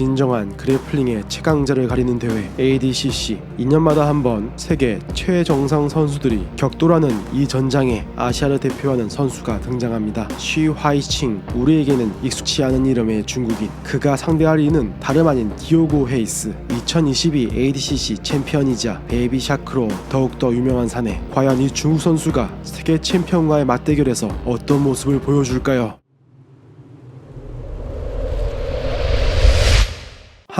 진정한 그래플링의 최강자를 가리는 대회 ADCC 2년마다 한 번 세계 최정상 선수들이 격돌하는 이 전장에 아시아를 대표하는 선수가 등장합니다. 쉬 화이칭 우리에게는 익숙치 않은 이름의 중국인 그가 상대할 이는 다름 아닌 디오고 헤이스 2022 ADCC 챔피언이자 베이비 샤크로 더욱더 유명한 사내 과연 이 중국 선수가 세계 챔피언과의 맞대결에서 어떤 모습을 보여줄까요?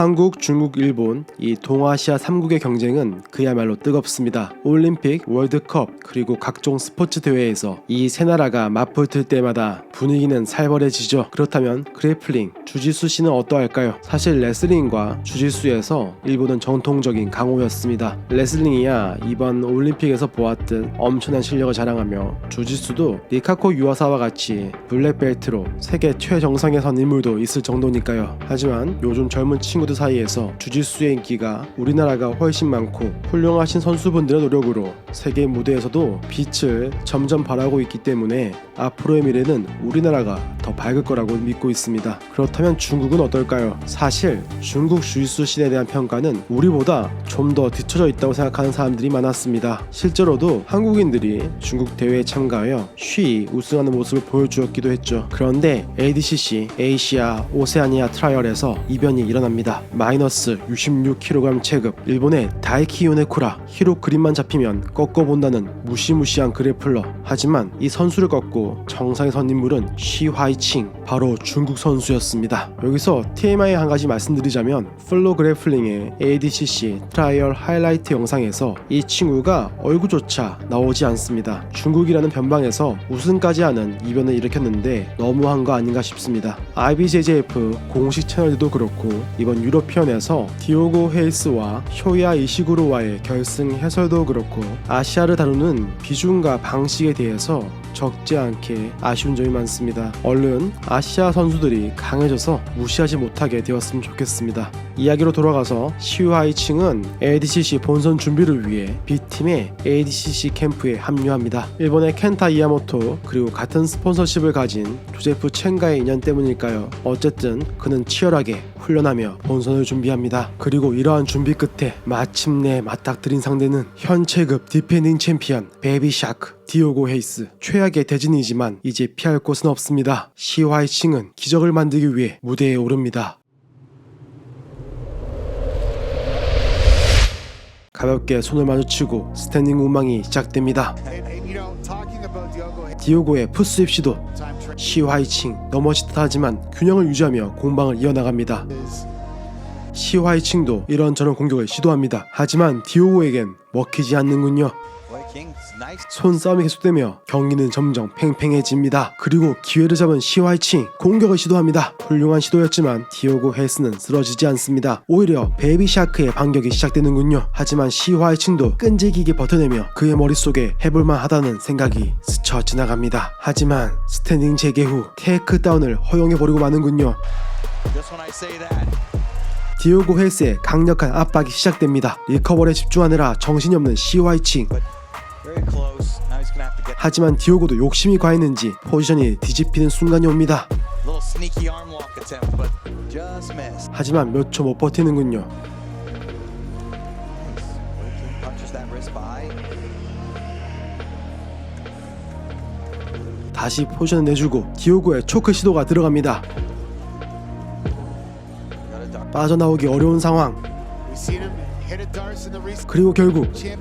한국, 중국, 일본 이 동아시아 3국의 경쟁은 그야말로 뜨겁습니다. 올림픽, 월드컵 그리고 각종 스포츠 대회에서 이 세 나라가 맞붙을 때마다 분위기는 살벌해지죠. 그렇다면 그래플링, 주짓수 씨는 어떠할까요? 사실 레슬링과 주짓수에서 일본은 정통적인 강호였습니다. 레슬링이야 이번 올림픽에서 보았듯 엄청난 실력을 자랑하며 주짓수도 니카코 유아사와 같이 블랙벨트로 세계 최정상에 선 인물도 있을 정도니까요. 하지만 요즘 젊은 친구들 사이에서 주짓수의 인기가 우리나라가 훨씬 많고 훌륭하신 선수분들의 노력으로 세계 무대에서도 빛을 점점 발하고 있기 때문에 앞으로의 미래는 우리나라가 더 밝을 거라고 믿고 있습니다. 그렇다면 중국은 어떨까요? 사실 중국 주짓수 씬에 대한 평가는 우리보다 좀 더 뒤처져 있다고 생각하는 사람들이 많았습니다. 실제로도 한국인들이 중국 대회에 참가하여 쉬 우승하는 모습을 보여주었기도 했죠. 그런데 ADCC 에이시아 오세아니아 트라이얼에서 이변이 일어납니다. 마이너스 66kg 체급 일본의 다이키 요네코라 히로 그림만 잡히면 꺾어본다는 무시무시한 그래플러 하지만 이 선수를 꺾고 정상에 선 인물은 시화이칭 바로 중국 선수였습니다. 여기서 TMI 한 가지 말씀드리자면 플로 그래플링의 ADCC 트라이얼 하이라이트 영상에서 이 친구가 얼굴조차 나오지 않습니다. 중국이라는 변방에서 우승까지 하는 이변을 일으켰는데 너무한 거 아닌가 싶습니다. IBJJF 공식 채널도 그렇고 이번 유로피언에서 디오고 헤이스와 쇼야 이시구로와의 결승 해설도 그렇고 아시아를 다루는 비중과 방식에 대해서 적지 않게 아쉬운 점이 많습니다. 얼른 아시아 선수들이 강해져서 무시하지 못하게 되었으면 좋겠습니다. 이야기로 돌아가서 시우하이칭은 ADCC 본선 준비를 위해 B팀의 ADCC 캠프에 합류합니다. 일본의 켄타 이야모토 그리고 같은 스폰서십을 가진 조제프 첸가의 인연 때문일까요? 어쨌든 그는 치열하게 훈련하며 본선을 준비합니다. 그리고 이러한 준비 끝에 마침내 맞닥뜨린 상대는 현체급 디펜딩 챔피언 베이비 샤크 디오고 헤이스 최악의 대진이지만 이제 피할 곳은 없습니다. 시화이칭은 기적을 만들기 위해 무대에 오릅니다. 가볍게 손을 마주치고 스탠딩 운망이 시작됩니다. 디오고의 푸스 입 시도 time trick 시화이칭 넘어질 듯하지만 균형을 유지하며 공방을 이어나갑니다. 시화이칭도 이런저런 공격을 시도합니다. 하지만 디오고에겐 먹히지 않는군요. 손싸움이 계속되며 경기는 점점 팽팽해집니다. 그리고 기회를 잡은 시화이칭 공격을 시도합니다. 훌륭한 시도였지만 디오고 헬스는 쓰러지지 않습니다. 오히려 베이비 샤크의 반격이 시작되는군요. 하지만 시화이칭도 끈질기게 버텨내며 그의 머릿속에 해볼만 하다는 생각이 스쳐 지나갑니다. 하지만 스탠딩 재개 후 테이크다운을 허용해버리고 마는군요. 디오고 헬스의 강력한 압박이 시작됩니다. 리커버에 집중하느라 정신이 없는 시화이칭 하지만 디오고도 욕심이 과했는지 포지션이 뒤집히는 순간이 옵니다. 하지만 몇 초 못 버티는군요. 다시 포지션을 내주고 디오고의 초크 시도가 들어갑니다. 빠져나오기 어려운 상황. we've seen him hit a darce in the recent 그리고 결국 champ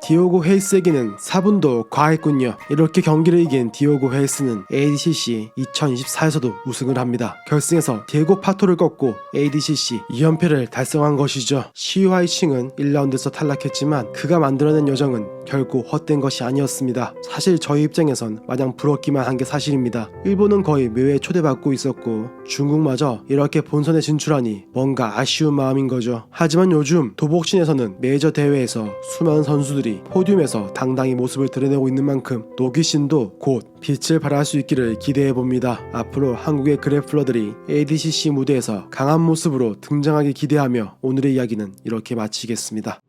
디오고 헤이스에게는 4분도 과했군요. 이렇게 경기를 이긴 디오고 헤이스는 ADCC 2024에서도 우승을 합니다. 결승에서 디에고 파토를 꺾고 ADCC 2연패를 달성한 것이죠. 시화이칭은 1라운드에서 탈락했지만 그가 만들어낸 여정은 결코 헛된 것이 아니었습니다. 사실 저희 입장에선 마냥 부럽기만 한 게 사실입니다. 일본은 거의 매회 초대받고 있었고 중국마저 이렇게 본선에 진출하니 뭔가 아쉬운 마음인 거죠. 하지만 요즘 도복신에서는 메이저 대회에서 수많은 선수들이 포디움에서 당당히 모습을 드러내고 있는 만큼 노기신도 곧 빛을 발할 수 있기를 기대해 봅니다. 앞으로 한국의 그래플러들이 ADCC 무대에서 강한 모습으로 등장하길 기대하며 오늘의 이야기는 이렇게 마치겠습니다.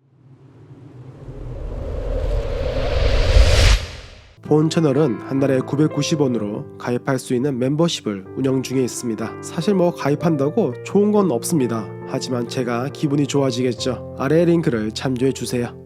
본 채널은 한 달에 990원으로 가입할 수 있는 멤버십을 운영 중에 있습니다. 사실 뭐 가입한다고 좋은 건 없습니다. 하지만 제가 기분이 좋아지겠죠. 아래 링크를 참조해 주세요.